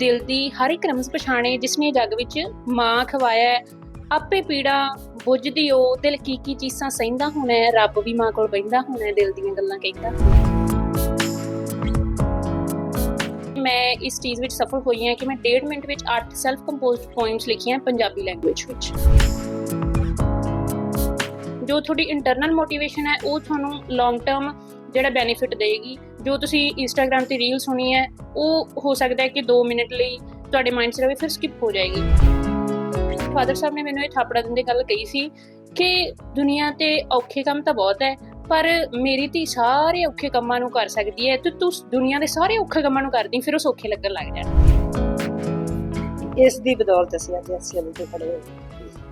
ਦਿਲ ਦੀ ਹਰ ਇੱਕ ਰਮਜ਼ ਪਛਾਣੇ ਜਿਸਨੇ ਜੱਗ ਵਿੱਚ ਮਾਂ ਖਵਾਇਆ ਆਪੇ ਪੀੜਾ ਬੁੱਝਦੀ ਉਹ ਦਿਲ ਕੀ ਕੀ ਚੀਜ਼ਾਂ ਸਹਿੰਦਾ ਹੋਣਾ ਰੱਬ ਵੀ ਮਾਂ ਕੋਲ ਬਹਿੰਦਾ ਹੋਣਾ ਦਿਲ ਦੀਆਂ ਗੱਲਾਂ ਕਹਿੰਦਾ। ਮੈਂ ਇਸ ਚੀਜ਼ ਵਿੱਚ ਸਫਲ ਹੋਈ ਹਾਂ ਕਿ ਮੈਂ 1.5 ਮਿੰਟ ਵਿੱਚ 8 ਸੈਲਫ ਕੰਪੋਜ਼ਡ ਪੋਇਮਸ ਲਿਖੀਆਂ ਪੰਜਾਬੀ ਲੈਂਗੁਏਜ ਵਿੱਚ। ਜੋ ਤੁਹਾਡੀ ਇੰਟਰਨਲ ਮੋਟੀਵੇਸ਼ਨ ਹੈ, ਉਹ ਤੁਹਾਨੂੰ ਲੌਂਗ ਟਰਮ ਜਿਹੜਾ ਬੈਨੀਫਿਟ ਦੇਗੀ ਜੋ ਤੁਸੀਂ ਇੰਸਟਾਗ੍ਰam ਤੇ ਰੀਲ ਸੁਣੀ ਹੈ, ਉਹ ਹੋ ਸਕਦਾ ਹੈ ਕਿ 2 ਮਿੰਟ ਲਈ ਤੁਹਾਡੇ ਮਾਈਂਡ 'ਚ ਰਵੇ, ਫਿਰ ਸਕਿਪ ਹੋ ਜਾਏਗੀ। ਫਾਦਰ ਸਾਹਿਬ ਨੇ ਮੈਨੂੰ ਇਹ ਥਾਪੜਾ ਦਿੰਦੇ ਗੱਲ ਕਹੀ ਸੀ ਕਿ ਦੁਨੀਆ ਤੇ ਔਖੇ ਕੰਮ ਤਾਂ ਬਹੁਤ ਹੈ, ਪਰ ਮੇਰੀ ਧੀ ਸਾਰੇ ਔਖੇ ਕੰਮਾਂ ਨੂੰ ਕਰ ਸਕਦੀ ਹੈ ਤੇ ਤੂੰ ਦੁਨੀਆ ਦੇ ਸਾਰੇ ਔਖੇ ਕੰਮਾਂ ਨੂੰ ਕਰਦੀ, ਫਿਰ ਉਹ ਸੌਖੇ ਲੱਗਣ ਲੱਗ ਜਾਣ। ਇਸ ਦੀ ਬਦੌਲਤ ਅਸੀਂ ਅੱਜ ਇਸ ਲੈਵਲ ਤੇ ਖੜੇ ਹੋਏ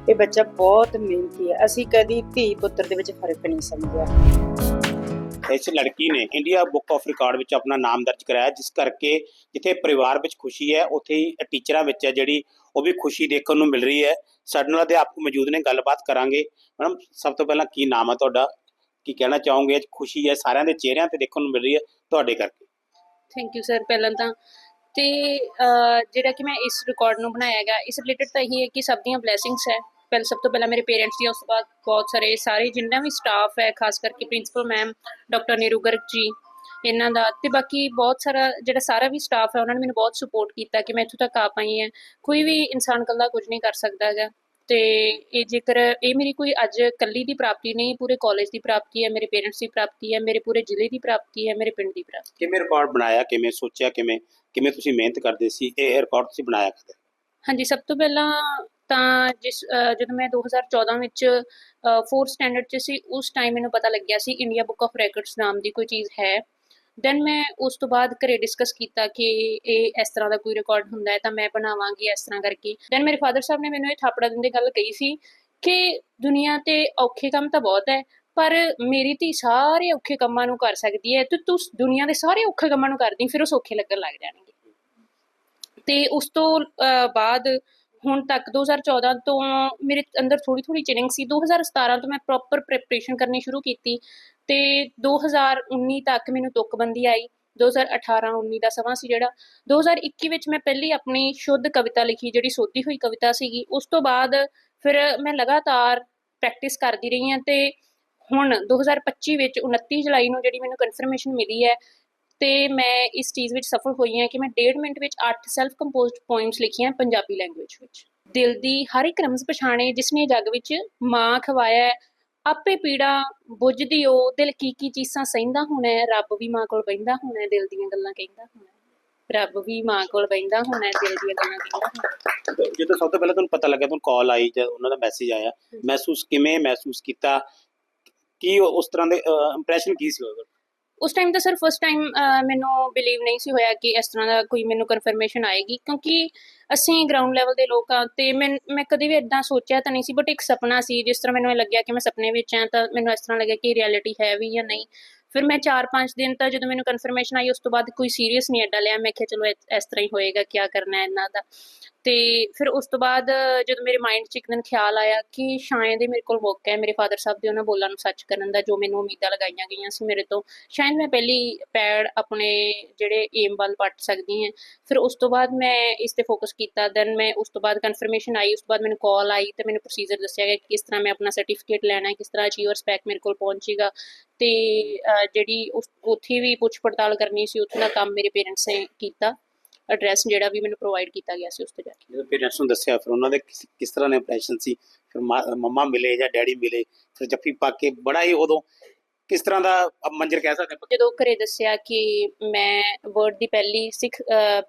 ਇਹ ਬੱਚਾ ਬਹੁਤ ਮਿਹਨਤੀ ਹੈ। ਅਸੀਂ ਕਦੀ ਧੀ ਪੁੱਤਰ ਦੇ ਵਿੱਚ ਫ਼ਰਕ ਨਹੀਂ ਸਮਝਿਆ। ਇਸ ਲੜਕੀ ਨੇ ਇੰਡੀਆ ਬੁੱਕ ਆਫ ਰਿਕਾਰਡ ਵਿੱਚ ਆਪਣਾ ਨਾਮ ਦਰਜ ਕਰਾਇਆ, ਜਿਸ ਕਰਕੇ ਜਿੱਥੇ ਪਰਿਵਾਰ ਵਿੱਚ ਖੁਸ਼ੀ ਹੈ, ਉੱਥੇ ਹੀ ਟੀਚਰਾਂ ਵਿੱਚ ਹੈ ਜਿਹੜੀ ਉਹ ਵੀ ਖੁਸ਼ੀ ਦੇਖਣ ਨੂੰ ਮਿਲ ਰਹੀ ਹੈ। ਸਾਡੇ ਨਾਲ ਅਧਿਆਪਕ ਮੌਜੂਦ ਨੇ, ਗੱਲਬਾਤ ਕਰਾਂਗੇ। ਮੈਡਮ, ਸਭ ਤੋਂ ਪਹਿਲਾਂ ਕੀ ਨਾਮ ਹੈ ਤੁਹਾਡਾ? ਕੀ ਕਹਿਣਾ ਚਾਹੋਗੇ? ਅੱਜ ਖੁਸ਼ੀ ਹੈ, ਸਾਰਿਆਂ ਦੇ ਚਿਹਰਿਆਂ ਤੇ ਦੇਖਣ ਨੂੰ ਮਿਲ ਰਹੀ ਹੈ ਤੁਹਾਡੇ ਕਰਕੇ। ਥੈਂਕ ਯੂ ਸਰ ਪਹਿਲਾਂ ਤਾਂ। ਤੇ ਜਿਹੜਾ ਕਿ ਮੈਂ ਇਸ ਰਿਕਾਰਡ ਨੂੰ ਬਣਾਇਆ ਹੈਗਾ, ਇਸ ਰਿਲੇਟਡ ਤਾਂ ਇਹ ਹੈ ਕਿ ਸਭ ਦੀਆਂ ਬਲੇਸਿੰਗਸ ਹੈ। ਪਹਿਲ ਸਭ ਤੋਂ ਪਹਿਲਾਂ ਮੇਰੇ ਪੇਰੈਂਟਸ ਦੀ ਉਸ ਤੋਂ ਬਾਅਦ ਬਹੁਤ ਸਾਰੇ ਸਾਰੇ ਜਿੰਨਾ ਵੀ ਸਟਾਫ ਹੈ ਖਾਸ ਕਰਕੇ principal ma'am doctor Neeru Garg ji ਇਹਨਾਂ ਦਾ ਤੇ ਬਾਕੀ ਬਹੁਤ ਸਾਰਾ ਜਿਹੜਾ ਸਾਰਾ ਵੀ ਸਟਾਫ ਹੈ ਉਹਨਾਂ ਨੇ ਮੈਨੂੰ ਬਹੁਤ ਸਪੋਰਟ ਕੀਤਾ ਕਿ ਮੈਂ ਇੱਥੋਂ ਤੱਕ ਆ ਪਾਈ ਹਾਂ। ਕੋਈ ਵੀ ਇਨਸਾਨ ਇਕੱਲਾ ਕੁਝ ਨਹੀਂ ਕਰ ਸਕਦਾ ਹੈਗਾ। ਤੇ ਇਹ ਜੇਕਰ ਇਹ ਮੇਰੀ ਕੋਈ ਅੱਜ ਕੱਲੀ ਦੀ ਪ੍ਰਾਪਤੀ ਨਹੀਂ ਪੂਰੇ ਕਾਲਜ ਦੀ ਪ੍ਰਾਪਤੀ ਹੈ ਮੇਰੇ ਪੇਰੈਂਟਸ ਦੀ ਪ੍ਰਾਪਤੀ ਹੈ ਮੇਰੇ ਪੂਰੇ ਜ਼ਿਲ੍ਹੇ ਦੀ ਪ੍ਰਾਪਤੀ ਹੈ ਮੇਰੇ ਪਿੰਡ ਦੀ ਪ੍ਰਾਪਤੀ ਕਿਵੇਂ ਰਿਕਾਰਡ ਬਣਾਇਆ ਕਿਵੇਂ ਸੋਚਿਆ ਕਿਵੇਂ ਕਿਵੇਂ ਤੁਸੀਂ ਮਿਹਨਤ ਕਰਦੇ ਸੀ ਇਹ ਰਿਕਾਰਡ ਤੁਸੀਂ ਬਣਾਇਆ ਕਦੇ? ਹਾਂਜੀ ਸਭ ਤੋਂ ਪਹਿਲਾਂ ਤਾਂ ਜਿਸ ਜਦੋਂ ਮੈਂ 2014 ਵਿੱਚ 4th ਸਟੈਂਡਰਡ 'ਚ ਸੀ ਉਸ ਟਾਈਮ ਮੈਨੂੰ ਪਤਾ ਲੱਗਿਆ ਸੀ ਇੰਡੀਆ ਬੁੱਕ ਆਫ ਰੈਕੋਰਡਸ ਨਾਮ ਦੀ ਕੋਈ ਚੀਜ਼ ਹੈ। ਦੈਨ ਮੈਂ ਉਸ ਤੋਂ ਬਾਅਦ ਘਰੇ ਡਿਸਕਸ ਕੀਤਾ ਕਿ ਇਹ ਇਸ ਤਰ੍ਹਾਂ ਦਾ ਕੋਈ ਰਿਕਾਰਡ ਹੁੰਦਾ ਹੈ ਤਾਂ ਮੈਂ ਬਣਾਵਾਂਗੀ ਇਸ ਤਰ੍ਹਾਂ ਕਰਕੇ। ਦੈਨ ਮੇਰੇ ਫਾਦਰ ਸਾਹਿਬ ਨੇ ਮੈਨੂੰ ਇਹ ਥਾਪੜਾ ਦਿੰਦੇ ਗੱਲ ਕਹੀ ਸੀ ਕਿ ਦੁਨੀਆ ਤੇ ਔਖੇ ਕੰਮ ਤਾਂ ਬਹੁਤ ਹੈ ਪਰ ਮੇਰੀ ਧੀ ਸਾਰੇ ਔਖੇ ਕੰਮਾਂ ਨੂੰ ਕਰ ਸਕਦੀ ਹੈ ਤੇ ਤੂੰ ਦੁਨੀਆ ਦੇ ਸਾਰੇ ਔਖੇ ਕੰਮਾਂ ਨੂੰ ਕਰਦੀ ਫਿਰ ਉਹ ਸੌਖੇ ਲੱਗਣ ਲੱਗ ਜਾਣਗੇ। ਤੇ ਉਸ ਤੋਂ ਅਹ, ਬਾਅਦ ਹੁਣ ਤੱਕ 2014 ਤੋਂ ਮੇਰੇ ਅੰਦਰ ਥੋੜੀ ਥੋੜੀ ਚਿਲਿੰਗ ਸੀ। 2017 ਤੋਂ ਮੈਂ ਪ੍ਰੋਪਰ ਪ੍ਰੈਪਰੇਸ਼ਨ ਕਰਨੀ ਸ਼ੁਰੂ ਕੀਤੀ ਤੇ 2019 ਤੱਕ ਮੈਨੂੰ ਤੁਕਬੰਦੀ ਆਈ। 2018 19 ਦਾ ਸਮਾਂ ਸੀ ਜਿਹੜਾ। 2021 ਵਿੱਚ ਮੈਂ ਪਹਿਲੀ ਆਪਣੀ ਸ਼ੁੱਧ ਕਵਿਤਾ ਲਿਖੀ, ਜਿਹੜੀ ਸੋਧੀ ਹੋਈ ਕਵਿਤਾ ਸੀਗੀ। ਉਸ ਤੋਂ ਬਾਅਦ ਫਿਰ ਮੈਂ ਲਗਾਤਾਰ ਪ੍ਰੈਕਟਿਸ ਕਰਦੀ ਰਹੀ ਹਾਂ ਤੇ ਹੁਣ 2025 ਵਿੱਚ 29 ਜੁਲਾਈ ਨੂੰ ਜਿਹੜੀ ਮੈਨੂੰ ਕਨਫਰਮੇਸ਼ਨ ਮਿਲੀ ਹੈ ਤੇ ਮੈਂ ਇਸ ਚੀਜ਼ ਵਿੱਚ ਸਫਲ ਹੋਈ ਹਾਂ ਕਿ ਮੈਂ 1.5 ਮਿੰਟ ਵਿੱਚ 8 ਸੈਲਫ ਕੰਪੋਜ਼ਡ ਪੋਇਮਸ ਲਿਖੀਆਂ ਪੰਜਾਬੀ ਲੈਂਗੁਏਜ ਵਿੱਚ ਦਿਲ ਦੀ ਹਰ ਇੱਕ ਰਮਜ਼ ਪਛਾਣੇ ਜਿਸਨੇ ਜੱਗ ਵਿੱਚ ਮਾਂ ਖਵਾਇਆ। ਆਪੇ ਪੀੜਾ ਬੁੱਝਦੀ ਉਹ ਦਿਲ ਕੀ ਕੀ ਚੀਜ਼ਾਂ ਸਹਿੰਦਾ ਹੋਣਾ ਹੈ, ਰੱਬ ਵੀ ਮਾਂ ਕੋਲ ਬਹਿੰਦਾ ਹੋਣਾ ਹੈ, ਦਿਲ ਦੀਆਂ ਗੱਲਾਂ ਕਹਿੰਦਾ ਹੋਣਾ। ਰੱਬ ਵੀ ਮਾਂ ਕੋਲ ਬਹਿੰਦਾ ਹੋਣਾ ਹੈ, ਦਿਲ ਦੀਆਂ ਗੱਲਾਂ ਕਹਿੰਦਾ। ਜਦੋਂ ਸਭ ਤੋਂ ਪਹਿਲਾਂ ਤੁਹਾਨੂੰ ਪਤਾ ਲੱਗਿਆ ਤੁਹਾਨੂੰ ਕਾਲ ਆਈ ਜਾਂ ਉਹਨਾਂ ਦਾ ਮੈਸੇਜ ਆਇਆ ਮਹਿਸੂਸ ਕਿਵੇਂ ਮਹਿਸੂਸ ਕੀਤਾ ਕੀ ਉਸ ਤਰ੍ਹਾਂ ਦੇ ਇੰਪ੍ਰੈਸ਼ਨ ਕੀ ਸੀ ਉਹਦਾ ਉਸ ਟਾਈਮ ਤਾਂ ਸਰ ਫਸਟ ਟਾਈਮ ਮੈਨੂੰ ਬਿਲੀਵ ਨਹੀਂ ਸੀ ਹੋਇਆ ਕਿ ਇਸ ਤਰ੍ਹਾਂ ਦਾ ਕੋਈ ਮੈਨੂੰ ਕਨਫਰਮੇਸ਼ਨ ਆਏਗੀ, ਕਿਉਂਕਿ ਅਸੀਂ ਗਰਾਊਂਡ ਲੈਵਲ ਦੇ ਲੋਕ ਆ ਤੇ ਮੈਂ ਮੈਂ ਕਦੇ ਵੀ ਇਦਾਂ ਸੋਚਿਆ ਤਾਂ ਨਹੀਂ ਸੀ ਬਟ ਇੱਕ ਸੁਪਨਾ ਸੀ, ਜਿਸ ਤਰ੍ਹਾਂ ਮੈਨੂੰ ਲੱਗਿਆ ਕਿ ਮੈਂ ਸੁਪਨੇ ਵਿੱਚ ਆ ਤਾਂ ਮੈਨੂੰ ਇਸ ਤਰ੍ਹਾਂ ਲੱਗਿਆ ਕਿ ਰਿਐਲਿਟੀ ਹੈ ਵੀ ਜਾਂ ਨਹੀਂ। ਫਿਰ ਮੈਂ 4-5 ਦਿਨ ਤਾਂ ਜਦੋਂ ਮੈਨੂੰ ਕਨਫਰਮੇਸ਼ਨ ਆਈ, ਉਸ ਤੋਂ ਬਾਅਦ ਕੋਈ ਸੀਰੀਅਸ ਨਹੀਂ ਐਡਾ ਲਿਆ। ਮੈਂ ਕਿਹਾ, ਚਲੋ ਇਸ ਤਰ੍ਹਾਂ ਹੀ ਹੋਏਗਾ ਕੀ ਕਰਨਾ ਹੈ ਇਹਨਾਂ ਦਾ। ਤੇ ਫਿਰ ਉਸ ਤੋਂ ਬਾਅਦ ਜਦੋਂ ਮੇਰੇ ਮਾਈਂਡ 'ਚ ਇੱਕ ਦਿਨ ਖਿਆਲ ਆਇਆ ਕਿ ਸ਼ਾਇਦ ਇਹ ਮੇਰੇ ਕੋਲ ਮੌਕਾ ਹੈ, ਮੇਰੇ ਫਾਦਰ ਸਾਹਿਬ ਦੇ ਉਹਨਾਂ ਬੋਲਾਂ ਨੂੰ ਸੱਚ ਕਰਨ ਦਾ, ਜੋ ਮੈਨੂੰ ਉਮੀਦਾਂ ਲਗਾਈਆਂ ਗਈਆਂ ਸੀ ਮੇਰੇ ਤੋਂ। ਸ਼ਾਇਦ ਮੈਂ ਪਹਿਲੀ ਪੈੜ ਆਪਣੇ ਜਿਹੜੇ ਏਮ ਵੱਲ ਪੱਟ ਸਕਦੀ ਹਾਂ। ਫਿਰ ਉਸ ਤੋਂ ਬਾਅਦ ਮੈਂ ਇਸ ਤੇ ਫੋਕਸ ਕੀਤਾ। ਦੈਨ ਮੈਂ ਉਸ ਤੋਂ ਬਾਅਦ ਕਨਫਰਮੇਸ਼ਨ ਆਈ, ਉਸ ਤੋਂ ਬਾਅਦ ਮੈਨੂੰ ਕਾਲ ਆਈ ਤੇ ਮੈਨੂੰ ਪ੍ਰੋਸੀਜਰ ਦੱਸਿਆ ਗਿਆ ਕਿ ਕਿਸ ਤਰ੍ਹਾਂ ਮੈਂ ਆਪਣਾ ਸਰਟੀਫਿਕੇਟ ਲੈਣਾ ਹੈ, ਕਿਸ ਤਰ੍ਹਾਂ ਅਚੀਵਰਸ ਪੈਕ ਮੇਰੇ ਕੋਲ ਪਹੁੰਚੇਗਾ। ਤੇ ਜਿਹੜੀ ਉੱਥੇ ਵੀ ਪੁੱਛ ਪੜਤਾਲ ਕਰਨੀ ਸੀ ਉੱਥੇ ਦਾ ਕੰਮ ਮੇਰੇ ਪੇਰੈਂਟਸ ਨੇ ਕੀਤਾ ਐਡਰੈਸ ਜਿਹੜਾ ਵੀ ਮੈਨੂੰ ਪ੍ਰੋਵਾਈਡ ਕੀਤਾ ਗਿਆ ਸੀ ਉਸ ਤੇ ਜਾ ਕੇ। ਜਦੋਂ ਪੇਰੈਂਟਸ ਨੂੰ ਦੱਸਿਆ ਫਿਰ ਉਹਨਾਂ ਦੇ ਕਿਸ ਤਰ੍ਹਾਂ ਦੇ ਇੰਪ੍ਰੈਸ਼ਨ ਸੀ? ਫਿਰ ਮੰਮਾ ਮਿਲੇ ਜਾਂ ਡੈਡੀ ਮਿਲੇ ਫਿਰ ਜੱਫੀ ਪਾ ਕੇ ਬੜਾ ਹੀ ਉਦੋਂ ਕਿਸ ਤਰ੍ਹਾਂ ਦਾ ਮੰਜ਼ਰ ਕਹਿ ਸਕਦੇ ਆਪਾਂ? ਜਦੋਂ ਘਰੇ ਦੱਸਿਆ ਕਿ ਮੈਂ ਵਰਡ ਦੀ ਪਹਿਲੀ ਸਿੱਖ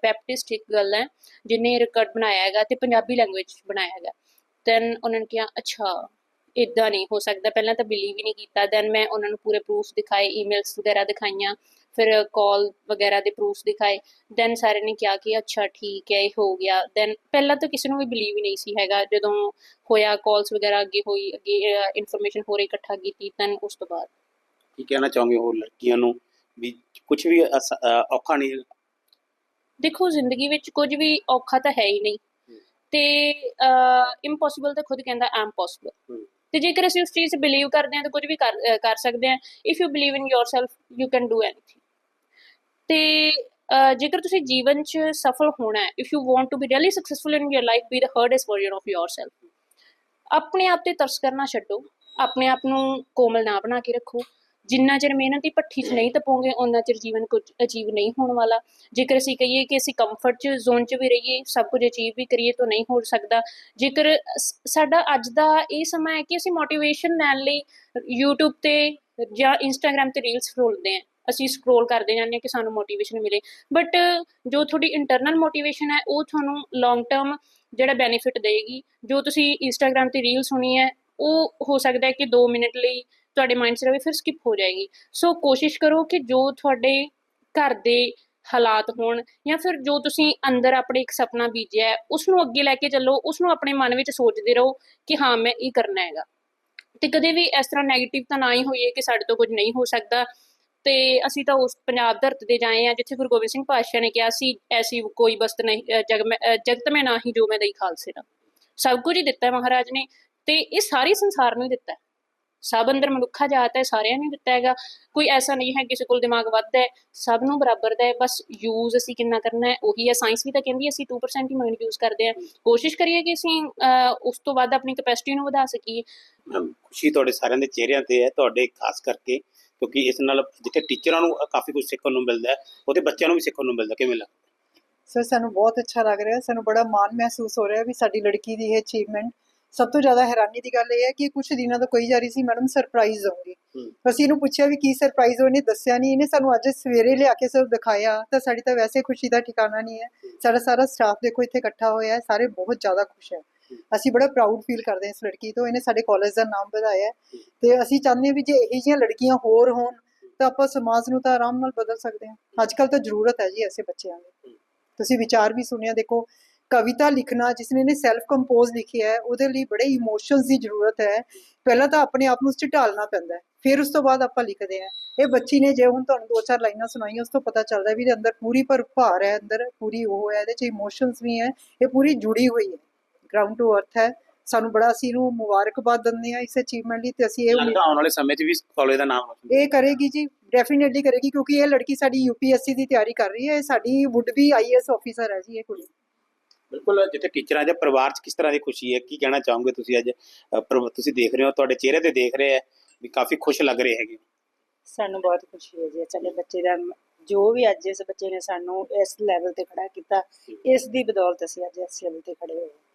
ਬੈਪਟਿਸਟ ਇੱਕ ਗੱਲ ਹੈ ਜਿਹਨੇ ਰਿਕਾਰਡ ਬਣਾਇਆ ਹੈਗਾ ਤੇ ਪੰਜਾਬੀ ਲੈਂਗੁਏਜ ਬਣਾਇਆ ਹੈਗਾ ਦੈਨ ਉਹਨਾਂ ਨੇ ਕਿਹਾ ਅੱਛਾ ਇਦਾਂ ਨਹੀਂ ਹੋ ਸਕਦਾ। ਪਹਿਲਾਂ ਤਾਂ ਬਿਲੀਵ ਹੀ ਨਹੀਂ ਕੀਤਾ। ਦੈਨ ਮੈਂ ਉਹਨਾਂ ਨੂੰ ਪੂਰੇ ਪ੍ਰੂਫਸ ਦਿਖਾਏ ਈਮੇਲਸ ਵਗੈਰਾ ਦਿਖਾਈਆਂ ਫਿਰ ਕਾਲ ਵਗੈਰਾ ਦੇ ਪ੍ਰੂਫਸ ਦਿਖਾਏ। ਦੈਨ ਸਾਰੇ ਨੇ ਕਿਹਾ ਕਿ ਅੱਛਾ ਠੀਕ ਹੈ ਇਹ ਹੋ ਗਿਆ। ਦੈਨ ਪਹਿਲਾਂ ਤਾਂ ਕਿਸੇ ਨੂੰ ਵੀ ਬਿਲੀਵ ਹੀ ਨਹੀਂ ਸੀ ਹੈਗਾ। ਜਦੋਂ ਹੋਇਆ ਕਾਲਸ ਵਗੈਰਾ ਅੱਗੇ ਹੋਈ ਅੱਗੇ ਇਨਫੋਰਮੇਸ਼ਨ ਹੋਰ ਇਕੱਠਾ ਕੀਤੀ ਦੈਨ ਉਸ ਤੋਂ ਬਾਅਦ। ਕੀ ਕਹਿਣਾ ਚਾਹੋਗੇ ਹੋਰ ਲੜਕੀਆਂ ਨੂੰ? ਵੀ ਕੁਝ ਵੀ ਔਖਾ ਨਹੀਂ। ਦੇਖੋ ਜ਼ਿੰਦਗੀ ਵਿੱਚ ਕੁਝ ਵੀ ਔਖਾ ਤਾਂ ਹੈ ਹੀ ਨਹੀਂ। ਤੇ ਇੰਪੋਸੀਬਲ ਤਾਂ ਖੁਦ ਕਹਿੰਦਾ ਐਮ ਪੋਸੀਬਲ। ਤੇ ਜੇਕਰ ਅਸੀਂ ਉਸ ਚੀਜ਼ 'ਚ ਬਿਲੀਵ ਕਰਦੇ ਹਾਂ ਤਾਂ ਕੁਝ ਵੀ ਕਰ ਸਕਦੇ ਹਾਂ। If you believe in yourself you can do anything ਤੇ ਜੇਕਰ ਤੁਸੀਂ ਜੀਵਨ 'ਚ ਸਫਲ ਹੋਣਾ ਹੈ if you want to be really successful in your life be the hardest version of yourself. ਆਪਣੇ ਆਪ ਤੇ ਤਰਸ ਕਰਨਾ ਛੱਡੋ। ਆਪਣੇ ਆਪ ਨੂੰ ਕੋਮਲ ਨਾ ਬਣਾ ਕੇ ਰੱਖੋ। ਜਿੰਨਾ ਚਿਰ ਮਿਹਨਤ ਦੀ ਭੱਠੀ 'ਚ ਨਹੀਂ ਤਪੋਗੇ ਉਹਨਾਂ ਚਿਰ ਜੀਵਨ ਕੁਝ ਅਚੀਵ ਨਹੀਂ ਹੋਣ ਵਾਲਾ। ਜੇਕਰ ਅਸੀਂ ਕਹੀਏ ਕਿ ਅਸੀਂ ਕੰਫਰਟ 'ਚ ਜ਼ੋਨ 'ਚ ਵੀ ਰਹੀਏ, ਸਭ ਕੁਝ ਅਚੀਵ ਵੀ ਕਰੀਏ ਤਾਂ ਨਹੀਂ ਹੋ ਸਕਦਾ। ਜੇਕਰ ਸਾਡਾ ਅੱਜ ਦਾ ਇਹ ਸਮਾਂ ਹੈ ਕਿ ਅਸੀਂ ਮੋਟੀਵੇਸ਼ਨ ਲੈਣ ਲਈ YouTube ਤੇ ਜਾਂ Instagram ਤੇ ਰੀਲਸ ਫਰੋਲਦੇ ਹਾਂ। ਅਸੀਂ ਸਕਰੋਲ ਕਰਦੇ ਜਾਂਦੇ ਹਾਂ ਕਿ ਸਾਨੂੰ ਮੋਟੀਵੇਸ਼ਨ ਮਿਲੇ। ਬਟ ਜੋ ਤੁਹਾਡੀ ਇੰਟਰਨਲ ਮੋਟੀਵੇਸ਼ਨ ਹੈ, ਉਹ ਤੁਹਾਨੂੰ ਲੌਂਗ ਟਰਮ ਜਿਹੜਾ ਬੈਨੀਫਿਟ ਦੇਗੀ ਜੋ ਤੁਸੀਂ Instagram ਤੇ ਰੀਲ ਸੁਣੀ ਹੈ, ਉਹ ਹੋ ਸਕਦਾ ਹੈ ਕਿ 2 ਮਿੰਟ ਲਈ ਤੁਹਾਡੇ ਮਾਈਂਡ 'ਚ ਰਵੇ ਫਿਰ ਸਕਿਪ ਹੋ ਜਾਏਗੀ। ਸੋ ਕੋਸ਼ਿਸ਼ ਕਰੋ ਕਿ ਜੋ ਤੁਹਾਡੇ ਘਰ ਦੇ ਹਾਲਾਤ ਹੋਣ ਜਾਂ ਫਿਰ ਜੋ ਤੁਸੀਂ ਅੰਦਰ ਆਪਣੇ ਇੱਕ ਸੁਪਨਾ ਬੀਜਿਆ ਹੈ ਉਸ ਨੂੰ ਅੱਗੇ ਲੈ ਕੇ ਚੱਲੋ ਉਸ ਨੂੰ ਆਪਣੇ ਮਨ ਵਿੱਚ ਸੋਚਦੇ ਰਹੋ ਕਿ ਹਾਂ ਮੈਂ ਇਹ ਕਰਨਾ ਹੈਗਾ। ਤੇ ਕਦੇ ਵੀ ਇਸ ਤਰ੍ਹਾਂ 네ਗੇਟਿਵ ਤਾਂ ਨਾ ਹੀ ਹੋਈਏ ਕਿ ਸਾਡੇ ਤੋਂ ਕੁਝ ਨਹੀਂ ਹੋ ਸਕਦਾ। ਤੇ ਅਸੀਂ ਤਾਂ ਉਸ ਪੰਜਾਬ ਧਰਤ ਦੇ ਜਾਏ ਆ ਜਿੱਥੇ ਗੁਰੂ ਗੋਬਿੰਦ ਸਿੰਘ ਪਾਤਸ਼ਾਹ ਨੇ ਕਿਹਾ ਸੀ ਐਸੀ ਕੋਈ ਵਸਤ ਨਹੀਂ ਅ, ਜਗ ਮੈਂ ਅ, ਜਗਤ ਮੈਂ ਨਾਹੀ ਜੋ ਮੈਂ ਦਈ ਖਾਲਸੇ ਦਾ। ਸਭ ਕੁਝ ਹੀ ਦਿੱਤਾ ਮਹਾਰਾਜ ਨੇ ਤੇ ਇਹ ਸਾਰੇ ਸੰਸਾਰ ਨੂੰ ਹੀ ਦਿੱਤਾ ਸਭ ਅੰਦਰ ਮਨੁੱਖਾ ਜਾਤ ਹੈ ਸਾਰਿਆਂ ਨੂੰ ਦਿੱਤਾ ਹੈਗਾ। ਕੋਈ ਐਸਾ ਨਹੀਂ ਹੈ ਕਿਸੇ ਕੋਲ ਦਿਮਾਗ ਵੱਧ ਹੈ ਸਭ ਨੂੰ ਬਰਾਬਰ ਦਾ ਹੈ। ਬਸ ਯੂਜ਼ ਅਸੀਂ ਕਿੰਨਾ ਕਰਨਾ ਹੈ ਉਹੀ ਹੈ। ਸਾਇੰਸ ਵੀ ਤਾਂ ਕਹਿੰਦੀ ਹੈ ਅਸੀਂ 2% ਹੀ ਮਾਈਂਡ ਯੂਜ਼ ਕਰਦੇ ਆ ਕੋਸ਼ਿਸ਼ ਕਰੀਏ ਕਿ ਅਸੀਂ ਉਸ ਤੋਂ ਵੱਧ ਆਪਣੀ ਕੈਪੈਸਿਟੀ ਨੂੰ ਵਧਾ ਸਕੀਏ। ਖੁਸ਼ੀ ਤੁਹਾਡੇ ਸਾਰਿਆਂ ਦੇ ਚਿਹਰਿਆਂ ਤੇ ਹੈ ਤੁਹਾਡੇ ਖਾਸ ਕਰਕੇ ਕਿਉਂਕਿ ਇਸ ਨਾਲ ਜਿੱਥੇ ਟੀਚਰਾਂ ਨੂੰ ਕਾਫੀ ਕੁਝ ਸਿੱਖਣ ਨੂੰ ਮਿਲਦਾ ਹੈ ਉਹਦੇ ਬੱਚਿਆਂ ਨੂੰ ਵੀ ਸਿੱਖਣ ਨੂੰ ਮਿਲਦਾ ਕਿਵੇਂ ਲੱਗਦਾ? ਸਰ ਸਾਨੂੰ ਬਹੁਤ ਅੱਛਾ ਲੱਗ ਰਿਹਾ ਸਾਨੂੰ ਬੜਾ ਮਾਣ ਮਹਿਸੂਸ ਹੋ ਰਿਹਾ ਵੀ ਸਾਡੀ ਲੜਕੀ ਦੀ ਇਹ ਅਚੀਵਮੈਂਟ ਸਭ ਤੋਂ ਜ਼ਿਆਦਾ ਹੈਰਾਨੀ ਦੀ ਗੱਲ ਇਹ ਹੈ ਕਿ ਕੁਝ ਦਿਨਾਂ ਤੋਂ ਕਹੀ ਜਾ ਰਹੀ ਸੀ ਮੈਡਮ ਸਰਪ੍ਰਾਈਜ਼ ਹੋਊਗੀ। ਅਸੀਂ ਇਹਨੂੰ ਪੁੱਛਿਆ ਵੀ ਕੀ ਸਰਪ੍ਰਾਈਜ਼ ਹੋ ਇਹਨੇ ਦੱਸਿਆ ਨਹੀਂ ਇਹਨੇ ਸਾਨੂੰ ਅੱਜ ਸਵੇਰੇ ਲਿਆ ਕੇ ਸਿਰਫ ਦਿਖਾਇਆ ਤਾਂ ਸਾਡੀ ਤਾਂ ਵੈਸੇ ਖੁਸ਼ੀ ਦਾ ਠਿਕਾਣਾ ਨਹੀਂ ਹੈ। ਸਾਡਾ ਸਾਰਾ ਸਟਾਫ ਦੇਖੋ ਇੱਥੇ ਇਕੱਠਾ ਹੋਇਆ ਹੈ ਸਾਰੇ ਬਹੁਤ ਜ਼ਿਆਦਾ ਖੁਸ਼ ਹੈ। ਅਸੀਂ ਬੜਾ ਪ੍ਰਾਊਡ ਫੀਲ ਕਰਦੇ ਹਾਂ ਇਸ ਲੜਕੀ ਤੋਂ ਇਹਨੇ ਸਾਡੇ ਕਾਲਜ ਦਾ ਨਾਮ ਵਧਾਇਆ ਤੇ ਅਸੀਂ ਚਾਹੁੰਦੇ ਹਾਂ ਵੀ ਜੇ ਇਹੋ ਜਿਹੀਆਂ ਲੜਕੀਆਂ ਹੋਰ ਹੋਣ ਤਾਂ ਆਪਾਂ ਸਮਾਜ ਨੂੰ ਤਾਂ ਆਰਾਮ ਨਾਲ ਬਦਲ ਸਕਦੇ ਹਾਂ। ਅੱਜ ਕੱਲ ਤਾਂ ਜ਼ਰੂਰਤ ਹੈ ਜੀ ਐਸੇ ਬੱਚਿਆਂ ਦੀ। ਤੁਸੀਂ ਵਿਚਾਰ ਵੀ ਸੁਣਿਆ ਦੇਖੋ ਕਵਿਤਾ ਲਿਖਣਾ ਜਿਸ ਨੇ ਨੇ ਸੈਲਫ ਕੰਪੋਜ਼ ਲਿਖਿਆ ਹੈ ਉਹਦੇ ਲਈ ਬੜੇ ਇਮੋਸ਼ਨਸ ਦੀ ਜ਼ਰੂਰਤ ਹੈ। ਪਹਿਲਾਂ ਤਾਂ ਆਪਣੇ ਆਪ ਨੂੰ ਢਾਲਣਾ ਪੈਂਦਾ ਹੈ। ਫਿਰ ਉਸ ਤੋਂ ਬਾਅਦ ਆਪਾਂ ਲਿਖਦੇ ਹਾਂ। ਇਹ ਬੱਚੀ ਨੇ ਜੇ ਹੁਣ ਤੁਹਾਨੂੰ ਦੋ ਚਾਰ ਲਾਈਨਾਂ ਸੁਣਾਈਆਂ ਉਸ ਤੋਂ ਪਤਾ ਚੱਲਦਾ ਵੀ ਇਹਦੇ ਅੰਦਰ ਪੂਰੀ ਭਰਭਾਰ ਹੈ ਅੰਦਰ ਪੂਰੀ ਉਹ ਹੈ ਇਹਦੇ 'ਚ ਇਮੋਸ਼ਨਸ ਵੀ ਹੈ ਇਹ ਪੂਰੀ ਜੁੜੀ ਹੋਈ ਹੈ। ਗਰਾਊਂਡ ਟੂ ਅਰਥ ਹੈ। ਸਾਨੂੰ ਬੜਾ ਅਸੀਂ ਇਹਨੂੰ ਮੁਬਾਰਕਬਾਦ ਦਿੰਦੇ ਹਾਂ ਇਸ ਅਚੀਵਮੈਂਟ ਲਈ ਤੇ ਅਸੀਂ ਇਹ ਉਮੀਦ ਲੱਗਦਾ ਆਉਣ ਵਾਲੇ ਸਮੇਂ 'ਚ ਵੀ ਕਾਲਜ ਦਾ ਨਾਮ ਰੋਸ਼ਨ ਇਹ ਕਰੇਗੀ ਜੀ ਡੈਫੀਨਿਟਲੀ ਕਰੇਗੀ ਕਿਉਂਕਿ ਇਹ ਲੜਕੀ ਸਾਡੀ ਯੂਪੀਐਸਸੀ ਦੀ ਤਿਆਰੀ ਕਰ ਰਹੀ ਹੈ। ਇਹ ਸਾਡੀ ਵੁੱਡ ਵੀ ਆਈਐਸ ਆਫੀਸਰ ਹੈ ਜੀ ਇਹ ਕੁੜੀ। ਬਿਲਕੁਲ ਜਿੱਥੇ ਟੀਚਰਾਂ ਜਾਂ ਪਰਿਵਾਰ 'ਚ ਕਿਸ ਤਰ੍ਹਾਂ ਦੀ ਖੁਸ਼ੀ ਹੈ? ਕੀ ਕਹਿਣਾ ਚਾਹੋਗੇ ਤੁਸੀਂ ਅੱਜ? ਪਰ- ਤੁਸੀਂ ਦੇਖ ਰਹੇ ਹੋ ਤੁਹਾਡੇ ਚਿਹਰੇ ਤੇ ਦੇਖ ਰਹੇ ਹੈ ਵੀ ਕਾਫੀ ਖੁਸ਼ ਲੱਗ ਰਹੇ ਹੈਗੇ। ਸਾਨੂੰ ਬਹੁਤ ਖੁਸ਼ੀ ਹੈ ਜੀ। ਸਾਡੇ ਬੱਚੇ ਦਾ ਜੋ ਵੀ ਅੱਜ ਇਸ ਬੱਚੇ ਨੇ ਸਾਨੂੰ ਇਸ ਲੈਵਲ ਤੇ ਖੜਾ ਕੀਤਾ ਇਸ ਦੀ ਬਦੌਲਤ ਅਸੀਂ ਅੱਜ ਇਸ ਲੈਵਲ ਤੇ ਖੜੇ ਹੋਏ ਹਾਂ।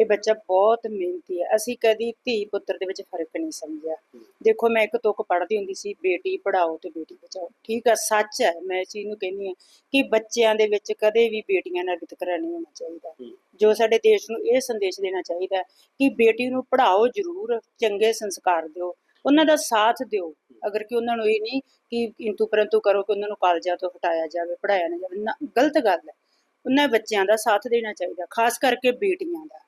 ਇਹ ਬੱਚਾ ਬਹੁਤ ਮਿਹਨਤੀ ਹੈ। ਅਸੀਂ ਕਦੀ ਧੀ ਪੁੱਤਰ ਦੇ ਵਿੱਚ ਫ਼ਰਕ ਨਹੀਂ ਸਮਝਿਆ। ਦੇਖੋ ਮੈਂ ਇੱਕ ਤੁਕ ਪੜ੍ਹਦੀ ਹੁੰਦੀ ਸੀ ਬੇਟੀ ਪੜਾਓ ਤੇ ਬੇਟੀ ਬਚਾਓ। ਠੀਕ ਆ ਸੱਚ ਹੈ ਮੈਂ ਇਸ ਚੀਜ਼ ਨੂੰ ਕਹਿੰਦੀ ਹਾਂ ਕਿ ਬੱਚਿਆਂ ਦੇ ਵਿੱਚ ਕਦੇ ਵੀ ਬੇਟੀਆਂ ਨਾਲ ਵਿਤਕਰਾ ਨਹੀਂ ਹੋਣਾ ਚਾਹੀਦਾ। ਜੋ ਸਾਡੇ ਦੇਸ਼ ਨੂੰ ਇਹ ਸੰਦੇਸ਼ ਦੇਣਾ ਚਾਹੀਦਾ ਕਿ ਬੇਟੀ ਨੂੰ ਪੜਾਓ ਜ਼ਰੂਰ ਚੰਗੇ ਸੰਸਕਾਰ ਦਿਓ। ਉਹਨਾਂ ਦਾ ਸਾਥ ਦਿਓ। ਅਗਰ ਕਿ ਉਹਨਾਂ ਨੂੰ ਇਹ ਨਹੀਂ ਕਿ ਇੰਤੂ ਪਰੰਤੂ ਕਰੋ ਕਿ ਉਹਨਾਂ ਨੂੰ ਕਾਲਜਾਂ ਤੋਂ ਹਟਾਇਆ ਜਾਵੇ ਪੜਾਇਆ ਨਾ ਜਾਵੇ। ਗਲਤ ਗੱਲ ਹੈ। ਉਹਨਾਂ ਬੱਚਿਆਂ ਦਾ ਸਾਥ ਦੇਣਾ ਚਾਹੀਦਾ ਖਾਸ ਕਰਕੇ ਬੇਟੀਆਂ ਦਾ।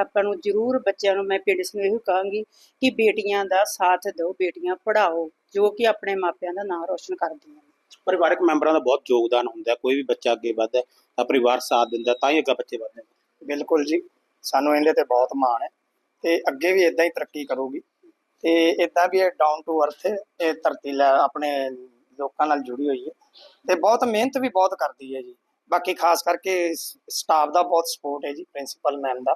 ਆਪਾਂ ਨੂੰ ਜ਼ਰੂਰ ਬੱਚਿਆਂ ਨੂੰ ਮੈਂ ਪਿੰਡਸ ਨੂੰ ਇਹੋ ਕਹਾਂਗੀ ਕਿ ਬੇਟੀਆਂ ਦਾ ਸਾਥ ਦਿਓ ਬੇਟੀਆਂ ਪੜਾਓ ਜੋ ਕਿ ਆਪਣੇ ਮਾਪਿਆਂ ਦਾ ਨਾਮ ਰੋਸ਼ਨ ਕਰਦੀਆਂ ਨੇ। ਪਰਿਵਾਰਕ ਮੈਂਬਰਾਂ ਦਾ ਬਹੁਤ ਯੋਗਦਾਨ ਹੁੰਦਾ ਕੋਈ ਵੀ ਬੱਚਾ ਅੱਗੇ ਵੱਧਦਾ ਤਾਂ ਪਰਿਵਾਰ ਸਾਥ ਦਿੰਦਾ ਤਾਂ ਹੀ ਅੱਗੇ ਬੱਚੇ ਵੱਧਦੇ ਨੇ। ਬਿਲਕੁਲ ਜੀ ਸਾਨੂੰ ਇਹਦੇ ਤੇ ਬਹੁਤ ਮਾਣ ਹੈ ਤੇ ਅੱਗੇ ਵੀ ਇਦਾਂ ਹੀ ਤਰੱਕੀ ਕਰੂਗੀ ਤੇ ਇਦਾਂ ਵੀ ਇਹ ਡਾਊਨ ਟੂ ਅਰਥ ਇਹ ਧਰਤੀ ਲੈ ਆਪਣੇ ਲੋਕਾਂ ਨਾਲ ਜੁੜੀ ਹੋਈ ਹੈ ਤੇ ਬਹੁਤ ਮਿਹਨਤ ਵੀ ਬਹੁਤ ਕਰਦੀ ਹੈ ਜੀ। ਬਾਕੀ ਖਾਸ ਕਰਕੇ ਸਟਾਫ ਦਾ ਬਹੁਤ ਸਪੋਰਟ ਹੈ ਜੀ ਪ੍ਰਿੰਸੀਪਲ ਮੈਮ ਦਾ।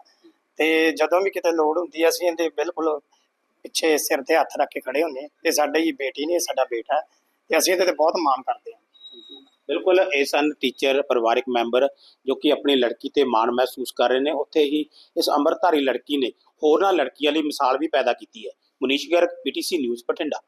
ਤੇ ਜਦੋਂ ਵੀ ਕਿਤੇ ਲੋੜ ਹੁੰਦੀ ਹੈ ਅਸੀਂ ਇਹਦੇ ਬਿਲਕੁਲ ਪਿੱਛੇ ਸਿਰ ਤੇ ਹੱਥ ਰੱਖ ਕੇ ਖੜੇ ਹੁੰਦੇ ਹਾਂ ਤੇ ਸਾਡੀ ਹੀ ਬੇਟੀ ਨੇ ਸਾਡਾ ਬੇਟਾ। ਤੇ ਅਸੀਂ ਇਹਦੇ ਤੇ ਬਹੁਤ ਮਾਣ ਕਰਦੇ ਹਾਂ ਬਿਲਕੁਲ, ਇਹ ਸਨ ਟੀਚਰ ਪਰਿਵਾਰਕ ਮੈਂਬਰ ਜੋ ਕਿ ਆਪਣੀ ਲੜਕੀ ਤੇ ਮਾਣ ਮਹਿਸੂਸ ਕਰ ਰਹੇ ਨੇ। ਉੱਥੇ ਹੀ ਇਸ ਅੰਮ੍ਰਿਤਧਾਰੀ ਲੜਕੀ ਨੇ ਹੋਰਨਾਂ ਲੜਕੀਆਂ ਲਈ ਮਿਸਾਲ ਵੀ ਪੈਦਾ ਕੀਤੀ ਹੈ। Munish Garg PTC news Bathinda.